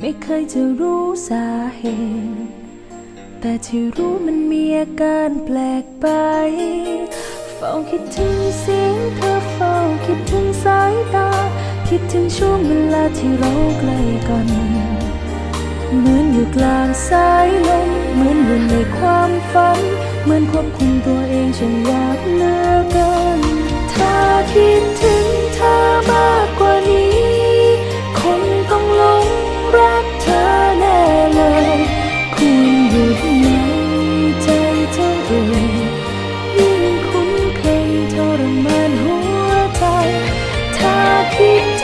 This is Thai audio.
ไม่เคยจะรู้สาเหตุ แต่ที่รู้มันมีอาการแปลกไป เฝ้าคิดถึงเสียงเธอเฝ้าคิดถึงสายตา คิดถึงช่วงเวลาที่เราใกล้กัน เหมือนอยู่กลางสายลม เหมือนอยู่ในความฝัน เหมือนควบคุมตัวเองฉันอยากเหลือเกินถ้าคิดถึงเธอม You.